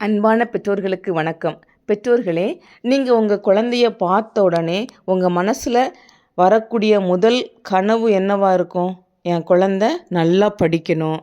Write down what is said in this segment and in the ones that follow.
அன்பான பெற்றோர்களுக்கு வணக்கம். பெற்றோர்களே நீங்கள் உங்கள் குழந்தைய பார்த்த உடனே உங்கள் மனசில் வரக்கூடிய முதல் கனவு என்னவாக இருக்கும்? என் குழந்த நல்லா படிக்கணும்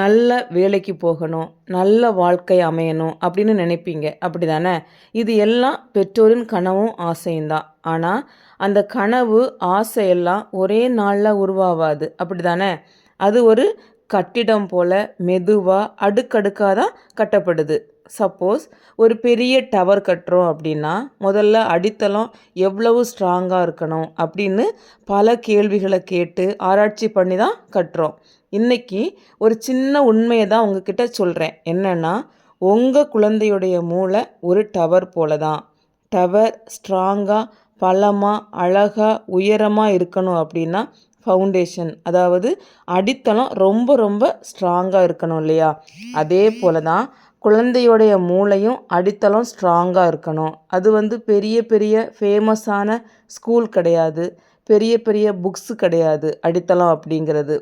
நல்ல வேலைக்கு போகணும் நல்ல வாழ்க்கை அமையணும் அப்படின்னு நினைப்பீங்க. அப்படி தானே இது எல்லாம் பெற்றோரின் கனவும் ஆசையும் தான். ஆனால் அந்த கனவு ஆசையெல்லாம் ஒரே நாளில் உருவாகாது அப்படி தானே அது ஒரு கட்டிடம் போல் மெதுவாக அடுக்கடுக்காக தான் கட்டப்படுது. சப்போஸ் ஒரு பெரிய டவர் கட்டுறோம் அப்படின்னா முதல்ல அடித்தளம் எவ்வளவு ஸ்ட்ராங்காக இருக்கணும் அப்படின்னு பல கேள்விகளை கேட்டு ஆராய்ச்சி பண்ணி தான் கட்டுறோம். இன்றைக்கி ஒரு சின்ன உண்மையை தான் உங்ககிட்ட சொல்கிறேன் என்னென்னா உங்கள் குழந்தையுடைய மூளை ஒரு டவர் போல தான் டவர் ஸ்ட்ராங்காக பலமாக அழகாக உயரமாக இருக்கணும் அப்படின்னா ஃபவுண்டேஷன் அதாவது அடித்தளம் ரொம்ப ரொம்ப ஸ்ட்ராங்காக இருக்கணும் இல்லையா? அதே போல தான் குழந்தையோடைய மூளையும் அடித்தளம் ஸ்ட்ராங்காக இருக்கணும். அது வந்து பெரிய பெரிய ஃபேமஸான ஸ்கூல் கிடையாது. பெரிய பெரிய புக்ஸு கிடையாது அடித்தளம் அப்படிங்கிறது.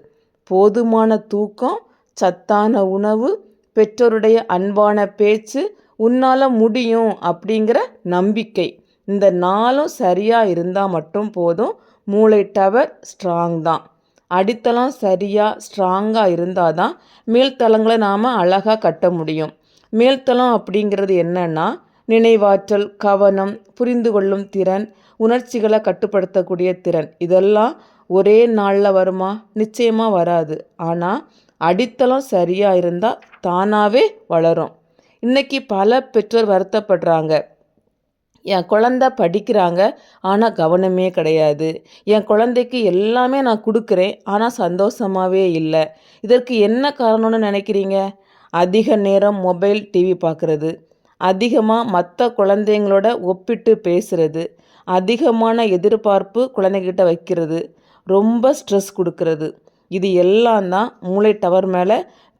போதுமான தூக்கம் சத்தான உணவு பெற்றோருடைய அன்பான பேச்சு உன்னால் முடியும் அப்படிங்கிற நம்பிக்கை. இந்த நாளும் சரியாக இருந்தால் மட்டும் போதும். மூளை டவர் ஸ்ட்ராங் தான். அடித்தளம் சரியாக ஸ்ட்ராங்காக இருந்தால் தான் மேல்தளங்களை நாம் அழகாக கட்ட முடியும். மேல்தளம் அப்படிங்கிறது என்னன்னா நினைவாற்றல் கவனம் புரிந்து கொள்ளும் திறன் உணர்ச்சிகளை கட்டுப்படுத்தக்கூடிய திறன். இதெல்லாம் ஒரே நாளில் வருமா? நிச்சயமாக வராது. ஆனால் அடித்தளம் சரியாக இருந்தால் தானாகவே வளரும். இன்றைக்கி பல பெற்றோர் வருத்தப்படுறாங்க. என் குழந்த படிக்கிறாங்க ஆனால் கவனமே கிடையாது. என் குழந்தைக்கு எல்லாமே நான் கொடுக்குறேன் ஆனால் சந்தோஷமாகவே இல்லை. இதற்கு என்ன காரணம்னு நினைக்கிறீங்க? அதிக நேரம் மொபைல் டிவி பார்க்குறது அதிகமாக மற்ற குழந்தைங்களோட ஒப்பிட்டு பேசுகிறது அதிகமான எதிர்பார்ப்பு குழந்தைகிட்ட வைக்கிறது. ரொம்ப ஸ்ட்ரெஸ் கொடுக்கறது. இது எல்லாம் தான் மூளை டவர் மேலே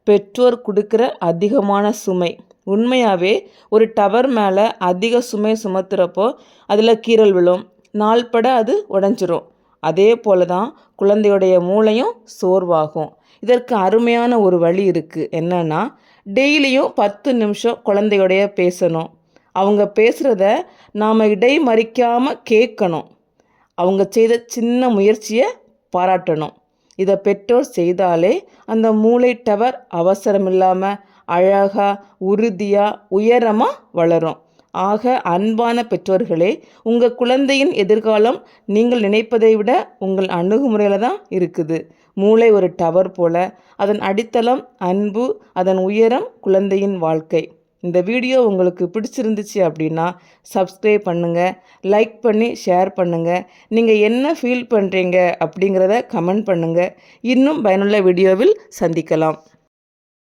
பெற்றோர் கொடுக்குற அதிகமான சுமை. உண்மையாகவே ஒரு டவர் மேலே அதிக சுமை சுமத்துறப்போ அதில் கீரல் விழும். நாள்பட அது உடஞ்சிரும். அதே போல தான் குழந்தையுடைய மூளையும் சோர்வாகும். இதற்கு அருமையான ஒரு வழி இருக்குது என்னென்னா டெய்லியும் பத்து நிமிஷம் குழந்தையோடைய பேசணும். அவங்க பேசுகிறத நாம் இடைமறிக்காமல் கேட்கணும். அவங்க செய்த சின்ன முயற்சியை பாராட்டணும். இதை பெற்றோர் செய்தாலே அந்த மூளை டவர் அவசரம் இல்லாமல் அழகாக உறுதியாக உயரமாக வளரும். ஆக அன்பான பெற்றோர்களே உங்கள் குழந்தையின் எதிர்காலம் நீங்கள் நினைப்பதை விட உங்கள் அணுகுமுறையில் தான் இருக்குது. மூளை ஒரு டவர் போல அதன் அடித்தளம் அன்பு அதன் உயரம் குழந்தையின் வாழ்க்கை. இந்த வீடியோ உங்களுக்கு பிடிச்சிருந்துச்சு அப்படின்னா சப்ஸ்கிரைப் பண்ணுங்கள் லைக் பண்ணி ஷேர் பண்ணுங்கள் நீங்கள் என்ன ஃபீல் பண்ணுறீங்க அப்படிங்கிறத கமெண்ட் பண்ணுங்கள் இன்னும் பயனுள்ள வீடியோவில் சந்திக்கலாம்.